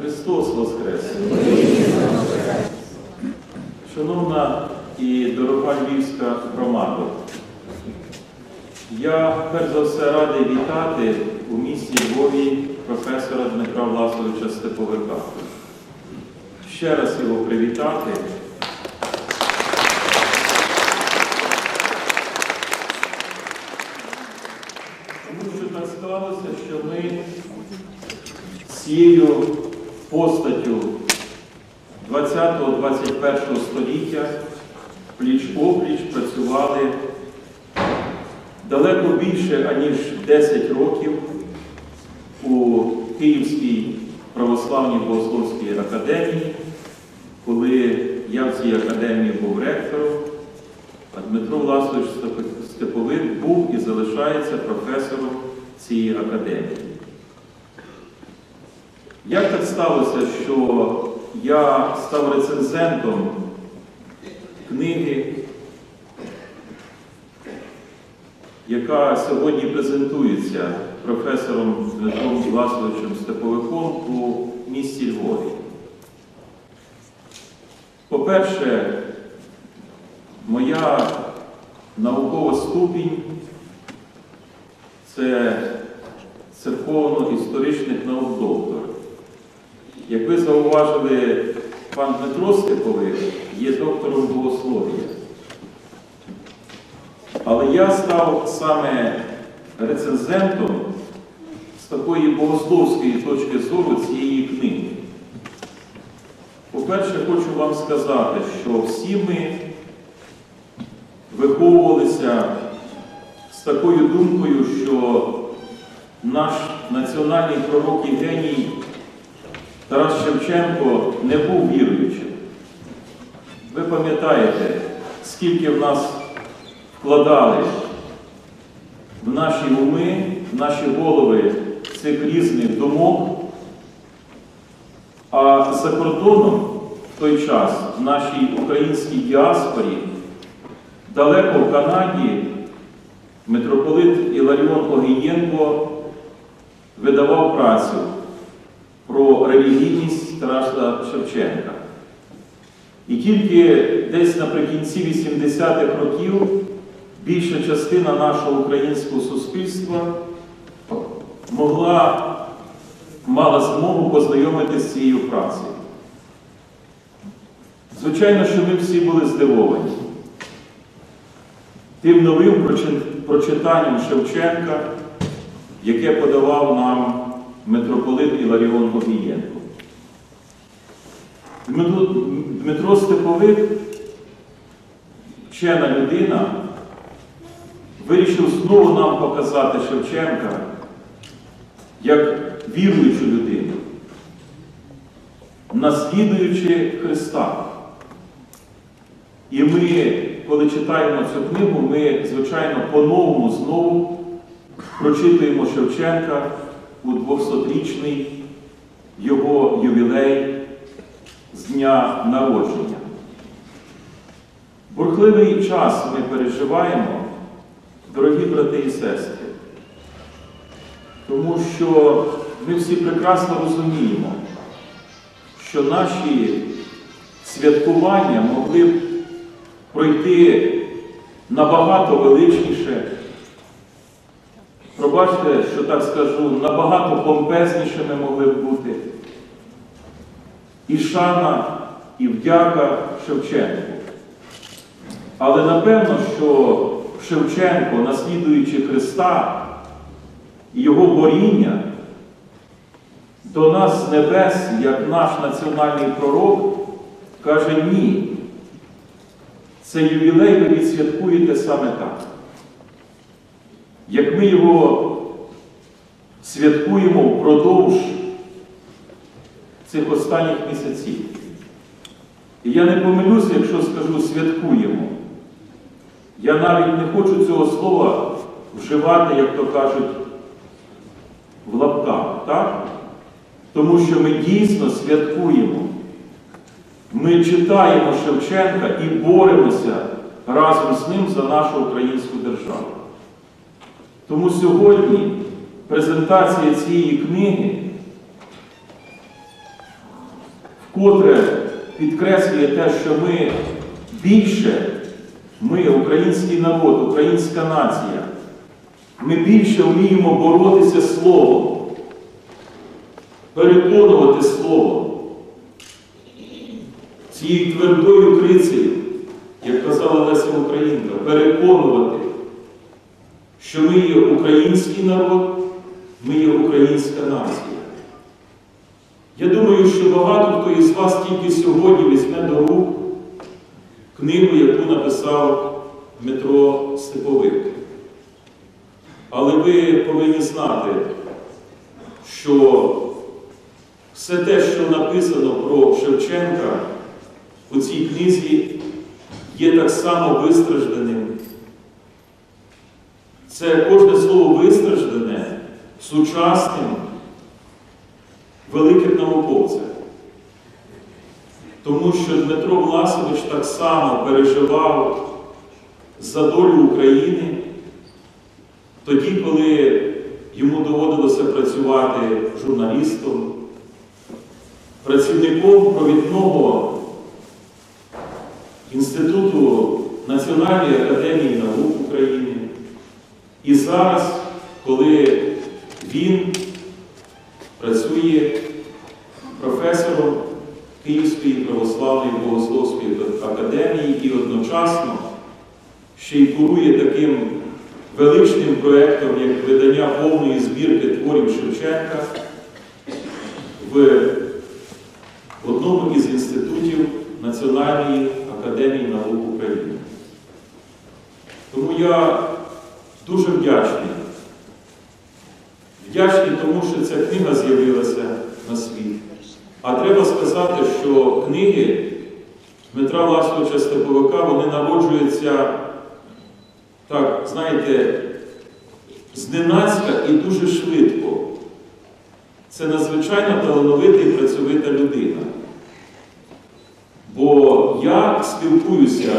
Христос Воскрес! Шановна і дорога Львівська громада, я перш за все радий вітати у місті Львові професора Дмитра Власовича Степовика. Ще раз його привітати. Тому що так склалося, що ми з цією постаттю 20-21 століття пліч-опліч працювали далеко більше, аніж 10 років у Київській православній богословській академії, коли я в цій академії був ректором, а Дмитро Власович Степовик був і залишається професором цієї академії. Як так сталося, що я став рецензентом книги, яка сьогодні презентується професором Дмитром Власовичем Степовиком у місті Львові? По-перше, моя наукова ступінь це церковно-історичних наук доктор. Як ви зауважили, пан Дмитро Степовик є доктором богослов'я. Але я став саме рецензентом з такої богословської точки зору цієї книги. По-перше, хочу вам сказати, що всі ми виховувалися з такою думкою, що наш національний пророк і геній Тарас Шевченко не був віруючим. Ви пам'ятаєте, скільки в нас вкладали в наші уми, в наші голови цих різних думок, а за кордоном в той час в нашій українській діаспорі, далеко в Канаді, митрополит Іларіон Огієнко видавав працю про релігійність Тараса Шевченка. І тільки десь наприкінці 80-х років більша частина нашого українського суспільства могла, мала змогу познайомитися з цією працею. Звичайно, що ми всі були здивовані тим новим прочитанням Шевченка, яке подавав нам митрополит Іларіон Огієнко. Дмитро, Степовик, вчена людина, вирішив знову нам показати Шевченка як віруючу людину, наслідуючи Христа. І ми, коли читаємо цю книгу, ми, звичайно, по-новому знову прочитуємо Шевченка у 200-річний його ювілей з дня народження. Бурхливий час ми переживаємо, дорогі брати і сестри, тому що ми всі прекрасно розуміємо, що наші святкування могли б пройти набагато величніше. Пробачте, що так скажу, набагато помпезнішими могли б бути. І шана, і вдяка Шевченку. Але напевно, що Шевченко, наслідуючи Христа і Його боріння, до нас небес, як наш національний пророк, каже ні. Цей ювілей ви відсвяткуєте саме так як ми його святкуємо впродовж цих останніх місяців. І я не помилюся, якщо скажу святкуємо. Я навіть не хочу цього слова вживати, як то кажуть, в лапках, так? Тому що ми дійсно святкуємо. Ми читаємо Шевченка і боремося разом з ним за нашу українську державу. Тому сьогодні презентація цієї книги вкотре підкреслює те, що ми більше, ми, український народ, українська нація, ми більше вміємо боротися словом, переконувати словом. Цією твердою крицею, як казала Леся Українка, переконувати, що ми є український народ, ми є українська нація. Я думаю, що багато хто із вас тільки сьогодні візьме до рук книгу, яку написав Дмитро Степовик. Але ви повинні знати, що все те, що написано про Шевченка у цій книзі, є так само вистражданим. Це кожне слово вистраждане сучасним великим науковцем. Тому що Дмитро Власович так само переживав за долю України тоді, коли йому доводилося працювати журналістом, працівником провідного Інституту Національної академії наук України. І зараз, коли він працює професором Київської православної богословської академії і одночасно ще й курує таким величним проєктом, як видання повної збірки творів Шевченка в одному із інститутів Національної академії наук України. Тому я дуже вдячний. Вдячний тому, що ця книга з'явилася на світ. А треба сказати, що книги Дмитра Власовича Степовика вони народжуються, так, знаєте, зненацька і дуже швидко. Це надзвичайно талановита і працьовита людина. Бо я спілкуюся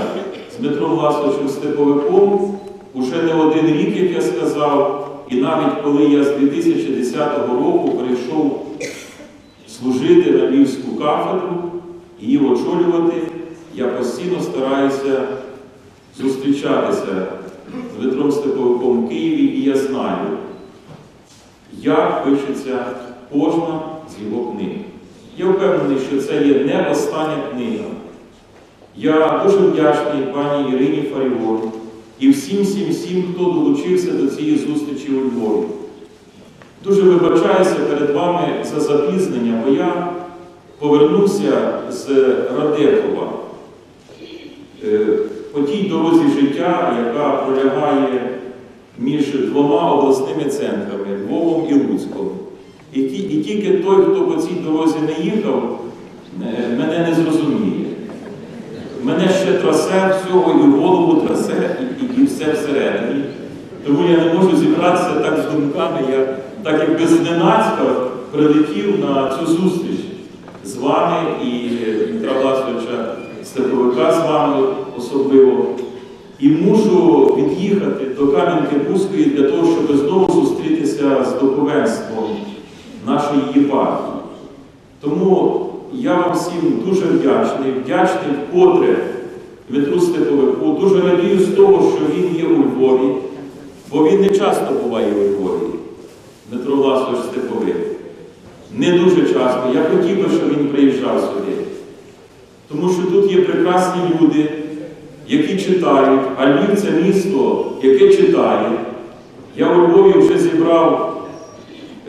з Дмитром Власовичем Степовиком уже не один рік, як я сказав, і навіть коли я з 2010 року прийшов служити на Львівську кафедру, її очолювати, я постійно стараюся зустрічатися з Дмитром Степовиком в Києві, і я знаю, як пишеться кожна з його книг. Я впевнений, що це є не остання книга. Я дуже вдячний пані Ірині Фаріон і всім, всім, всім, хто долучився до цієї зустрічі у Львові. Дуже вибачаюся перед вами за запізнення, бо я повернувся з Радехова е, по тій дорозі життя, яка пролягає між двома обласними центрами Львовом і Луцьком. І тільки той, хто по цій дорозі не трасе всього і голову трасе, і, і, і все всередині. Тому я не можу зібратися так з думками. Я так якби зненацька прилетів на цю зустріч з вами і Дмитра Власовича Степовика з вами особливо. І мушу від'їхати до Кам'янки-Бузької для того, щоб знову зустрітися з духовенством нашої єпархії. Тому я вам всім дуже вдячний, вдячний вкотре Дмитру Степовику. Дуже радію з того, що він є у Львові, бо він не часто буває у Львові, Дмитро Власович Степовик. Не дуже часто. Я хотів би, щоб він приїжджав сюди. Тому що тут є прекрасні люди, які читають, а Львів це місто, яке читає. Я у Львові вже зібрав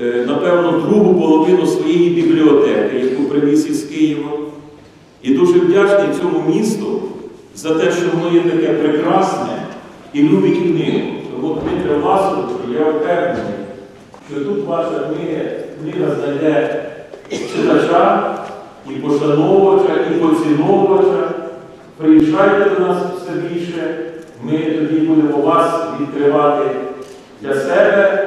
е, напевно, другу половину своєї бібліотеки, яку привіз із Києва. І дуже вдячний цьому місту за те, що воно є таке прекрасне і любить книгу. Тому Дмитре Власовичу, я впевнений, що тут ваша книга, знайде читача, і пошановувача, і поціновувача. Приїжджайте до нас все більше, ми тоді будемо вас відкривати для себе.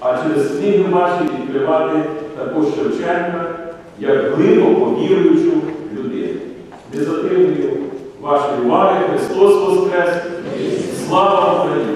А через книги ваші відкривати також Шевченка як глибоко віруючу людину. Не затримую вашої уваги Христос Воскрес! Слава Україні!